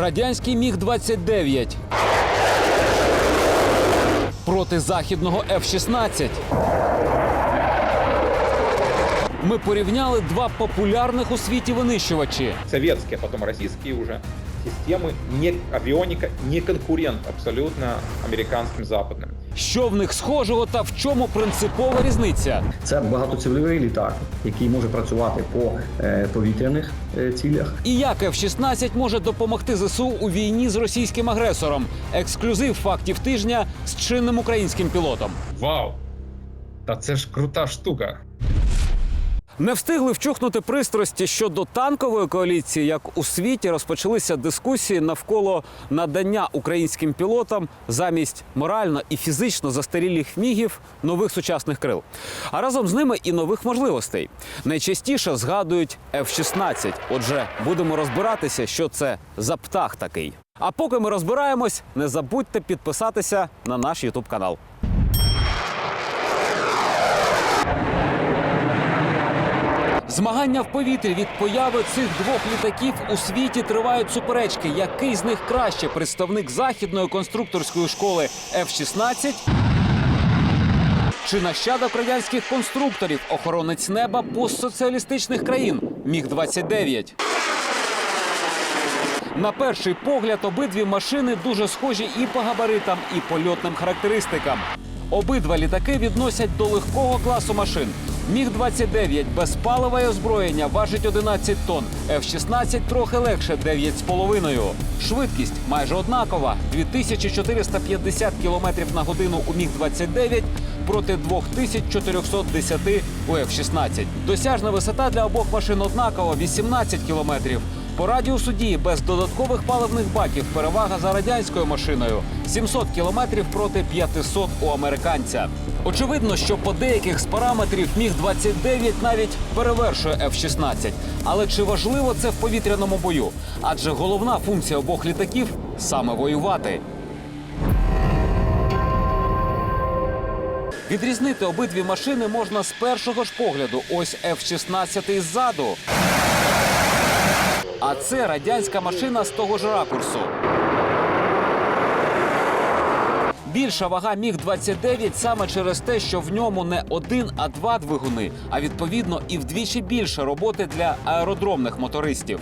Радянський міг 29 проти західного F-16. Ми порівняли два популярних у світі винищувачі. Совєтські, а потім російські уже системи не, авіоніка, не конкурент абсолютно американським западным. Що в них схожого та в чому принципова різниця? Це багатоцільовий літак, який може працювати по е, повітряних е, цілях. І як F-16 може допомогти ЗСУ у війні з російським агресором? Ексклюзив фактів тижня з чинним українським пілотом. Вау! Та це ж крута штука. Не встигли вчухнути пристрасті щодо танкової коаліції, як у світі розпочалися дискусії навколо надання українським пілотам замість морально і фізично застарілих мігів нових сучасних крил, а разом з ними і нових можливостей. Найчастіше згадують F-16. Отже, будемо розбиратися, що це за птах такий. А поки ми розбираємось, не забудьте підписатися на наш Ютуб канал. Змагання в повітрі від появи цих двох літаків у світі тривають суперечки. Який з них краще представник західної конструкторської школи F-16 чи нащадок радянських конструкторів, охоронець неба постсоціалістичних країн Міг 29 на перший погляд, обидві машини дуже схожі і по габаритам, і польотним характеристикам. Обидва літаки відносять до легкого класу машин. Міг 29 без палива і озброєння важить 11 тонн. F-16 трохи легше 9,5. Швидкість майже однакова 2450 км на годину у Міг 29 проти 2410 у F-16. Досяжна висота для обох машин однакова 18 кілометрів. По радіусу дії без додаткових паливних баків перевага за радянською машиною 700 кілометрів проти 500 у американця. Очевидно, що по деяких з параметрів міг 29 навіть перевершує F-16. Але чи важливо це в повітряному бою? Адже головна функція обох літаків саме воювати. Відрізнити обидві машини можна з першого ж погляду. Ось F-16 ззаду. А це радянська машина з того ж ракурсу. Більша вага міг 29 саме через те, що в ньому не один, а два двигуни, а відповідно і вдвічі більше роботи для аеродромних мотористів.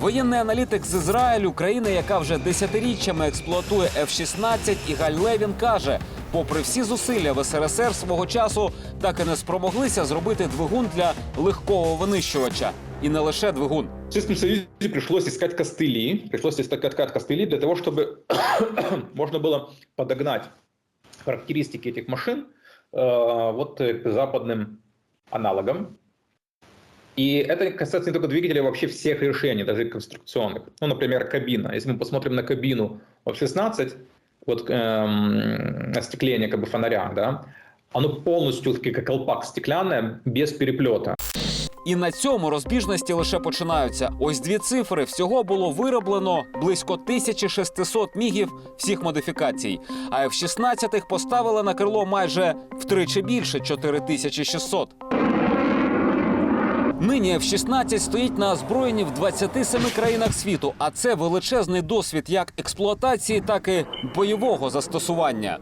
Воєнний аналітик з Ізраїлю, країни, яка вже десятиріччями експлуатує F-16, Ігаль Левін каже: попри всі зусилля в СРСР свого часу так і не спромоглися зробити двигун для легкого винищувача. І не лише двигун. В Советском Союзе пришлось искать костыли, пришлось искать костыли для того, чтобы можно было подогнать характеристики этих машин э, вот к западным аналогам. И это касается не только двигателя, а вообще всех решений, даже конструкционных. Ну, например, кабина. Если мы посмотрим на кабину в 16, вот эм, остекление как бы фонаря, да, оно полностью как колпак стеклянное, без переплета. І на цьому розбіжності лише починаються. Ось дві цифри. Всього було вироблено близько 1600 мігів всіх модифікацій. А F-16 поставили на крило майже втричі більше 4600. Нині F-16 стоїть на озброєнні в 27 країнах світу, а це величезний досвід як експлуатації, так і бойового застосування.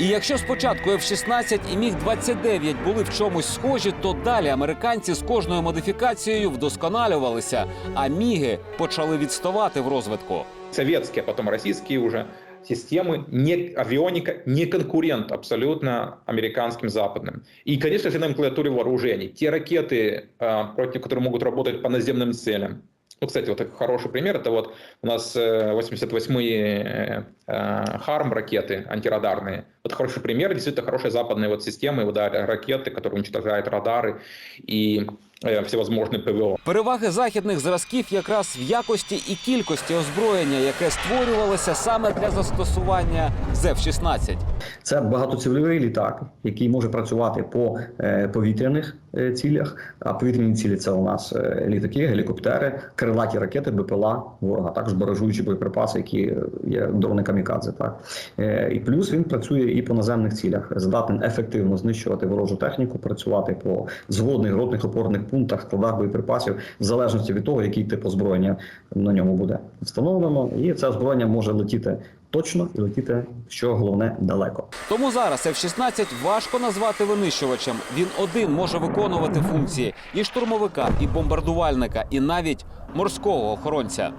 І якщо спочатку F-16 і Міг-29 були в чомусь схожі, то далі американці з кожною модифікацією вдосконалювалися, а міги почали відставати в розвитку. советские, а потом российские уже системы, не, авионика не конкурент абсолютно американским западным. И, конечно же, номенклатуре вооружений. Те ракеты, э, против которых могут работать по наземным целям. Ну, кстати, вот такой хороший пример, это вот у нас э, 88-е э, э, Харм ракеты антирадарные. Вот хороший пример, действительно хорошие западные вот системы, вот, да, ракеты, которые уничтожают радары и э, всевозможные ПВО. Переваги західних зразків якраз в якості і кількості озброєння, яке створювалося саме для застосування з F-16. Це багатоцільовий літак, який може працювати по е, повітряних е, цілях. А повітряні цілі це у нас е, літаки, гелікоптери, крилаті ракети, БПЛА ворога, також баражуючі боєприпаси, які е, є дрони камікадзе. Так Е, і плюс він працює і по наземних цілях, здатен ефективно знищувати ворожу техніку, працювати по зводних ротних опорних пунктах, складах боєприпасів, в залежності від того, який тип озброєння на ньому буде встановлено. І це озброєння може летіти точно і летіти, що головне, далеко. Тому зараз F-16 важко назвати винищувачем. Він один може виконувати функції і штурмовика, і бомбардувальника, і навіть морського охоронця.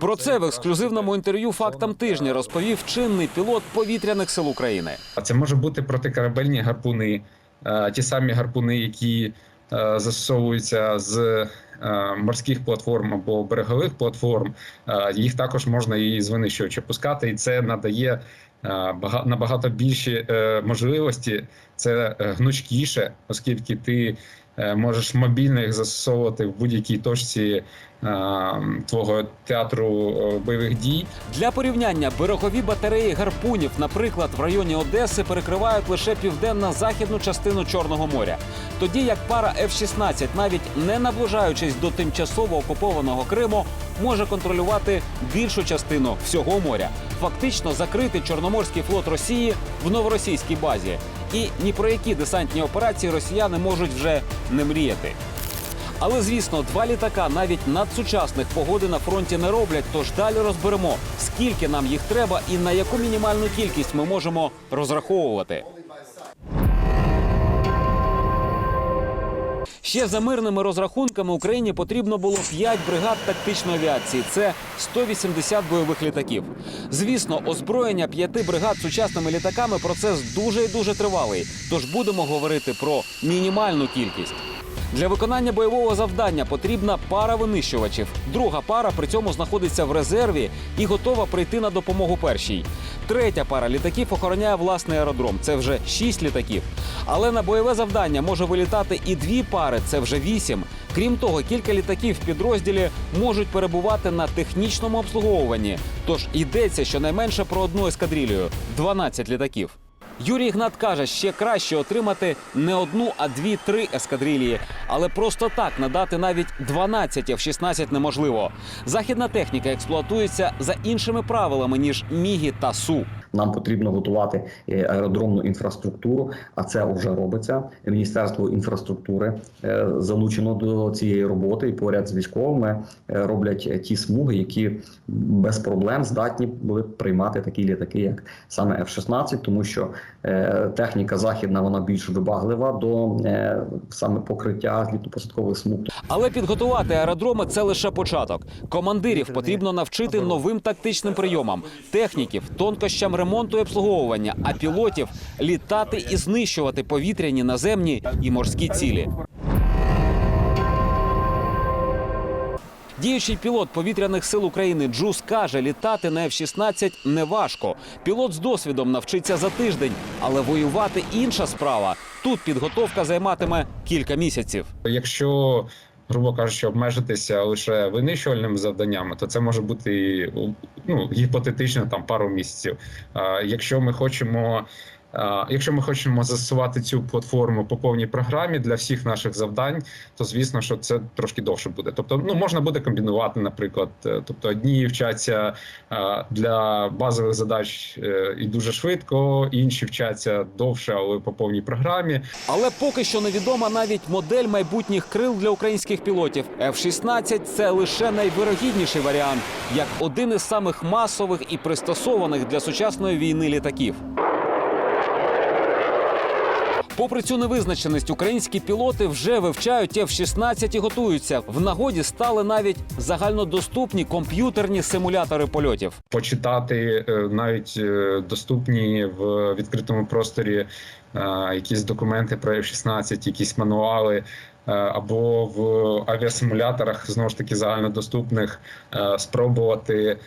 Про це в ексклюзивному інтерв'ю фактам тижня розповів чинний пілот повітряних сил України. А це може бути протикорабельні гарпуни, е, ті самі гарпуни, які е, застосовуються з морських платформ або берегових платформ. Е, Їх також можна і з пускати, і це надає е, бага- набагато більші е, можливості. Це е, гнучкіше, оскільки ти е, можеш мобільно їх застосовувати в будь-якій точці е, твого театру е, бойових дій. Для порівняння берегові батареї гарпунів, наприклад, в районі Одеси перекривають лише південно-західну частину Чорного моря. Тоді як пара F-16, навіть не наближаючись до тимчасово окупованого Криму, може контролювати більшу частину всього моря, фактично закрити Чорноморський флот Росії в новоросійській базі. І ні про які десантні операції росіяни можуть вже не мріяти. Але звісно, два літака навіть надсучасних погоди на фронті не роблять. Тож далі розберемо, скільки нам їх треба і на яку мінімальну кількість ми можемо розраховувати. Ще за мирними розрахунками Україні потрібно було 5 бригад тактичної авіації. Це 180 бойових літаків. Звісно, озброєння п'яти бригад сучасними літаками процес дуже і дуже тривалий. Тож будемо говорити про мінімальну кількість. Для виконання бойового завдання потрібна пара винищувачів. Друга пара при цьому знаходиться в резерві і готова прийти на допомогу першій. Третя пара літаків охороняє власний аеродром. Це вже шість літаків. Але на бойове завдання може вилітати і дві пари. Це вже вісім. Крім того, кілька літаків в підрозділі можуть перебувати на технічному обслуговуванні. Тож йдеться щонайменше про одну ескадрилію 12 літаків. Юрій Гнат каже, ще краще отримати не одну, а дві-три ескадрилії. Але просто так надати навіть 12 в 16 неможливо. Західна техніка експлуатується за іншими правилами ніж Мігі та Су. Нам потрібно готувати е, аеродромну інфраструктуру, а це вже робиться. Міністерство інфраструктури е, залучено до цієї роботи і поряд з військовими е, роблять ті смуги, які без проблем здатні були приймати такі літаки, як саме F-16, тому що техніка західна вона більш вибаглива до саме покриття злітно-посадкових смуг. Але підготувати аеродроми це лише початок. Командирів потрібно навчити новим тактичним прийомам, техніків, тонкощам ремонту і обслуговування, а пілотів літати і знищувати повітряні, наземні і морські цілі. Діючий пілот повітряних сил України Джус каже, літати на F-16 не важко. Пілот з досвідом навчиться за тиждень, але воювати інша справа. Тут підготовка займатиме кілька місяців. Якщо, грубо кажучи, обмежитися лише винищувальними завданнями, то це може бути ну, гіпотетично там пару місяців. Якщо ми хочемо. Якщо ми хочемо застосувати цю платформу по повній програмі для всіх наших завдань, то звісно, що це трошки довше буде. Тобто, ну можна буде комбінувати, наприклад, е, тобто одні вчаться для базових задач е, і дуже швидко, інші вчаться довше, але по повній програмі. Але поки що невідома навіть модель майбутніх крил для українських пілотів. F-16 – це лише найвирогідніший варіант, як один із самих масових і пристосованих для сучасної війни літаків. Попри цю невизначеність, українські пілоти вже вивчають F-16 і готуються. В нагоді стали навіть загальнодоступні комп'ютерні симулятори польотів. почитати е, навіть е, доступні в відкритому просторі е, якісь документи про F-16, якісь мануали. Або в авіасимуляторах знову ж таки загальнодоступних спробувати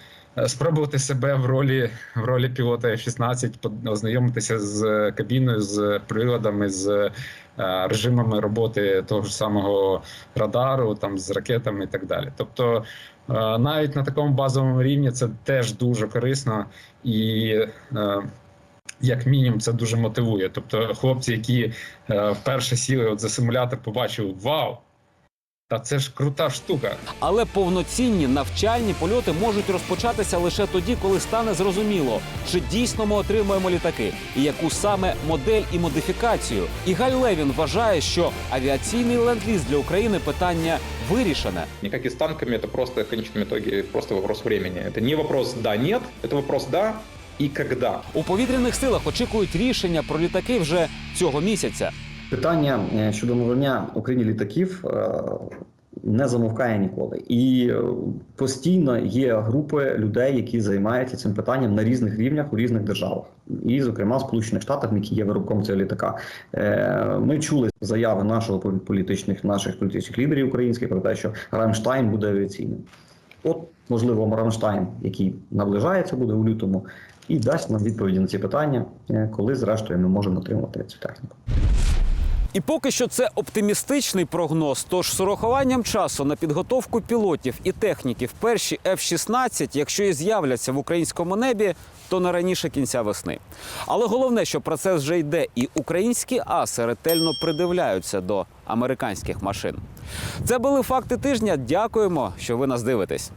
спробувати себе в ролі в ролі пілота F-16, по- ознайомитися з кабіною, з приладами, з е, режимами роботи того ж самого радару, там з ракетами і так далі. Тобто Е, навіть на такому базовому рівні це теж дуже корисно і. е, як мінімум, це дуже мотивує. Тобто, хлопці, які е, вперше сіли от за симулятор, побачили вау! Та це ж крута штука. Але повноцінні навчальні польоти можуть розпочатися лише тоді, коли стане зрозуміло, чи дійсно ми отримаємо літаки, і яку саме модель і модифікацію. І Галь Левін вважає, що авіаційний ленд-ліз для України питання вирішене. Не как и с танками, это просто в конечном итоге просто вопрос времени. Это не вопрос да-нет, это вопрос да и когда. У повітряних силах очікують рішення про літаки вже цього місяця. Питання е, щодо надання Україні літаків е, не замовкає ніколи, і е, постійно є групи людей, які займаються цим питанням на різних рівнях у різних державах, і, зокрема, в Сполучених Штатах, які є виробком цього літака. Ми чули заяви нашого політичних наших політичних лідерів українських про те, що Рамштайн буде авіаційним. От, можливо, Рамштайн, який наближається, буде у лютому, і дасть нам відповіді на ці питання, коли зрештою ми можемо отримати цю техніку. І поки що це оптимістичний прогноз. Тож з урахуванням часу на підготовку пілотів і техніків перші F-16, якщо і з'являться в українському небі, то не раніше кінця весни. Але головне, що процес вже йде, і українські аси ретельно придивляються до американських машин. Це були факти тижня. Дякуємо, що ви нас дивитесь.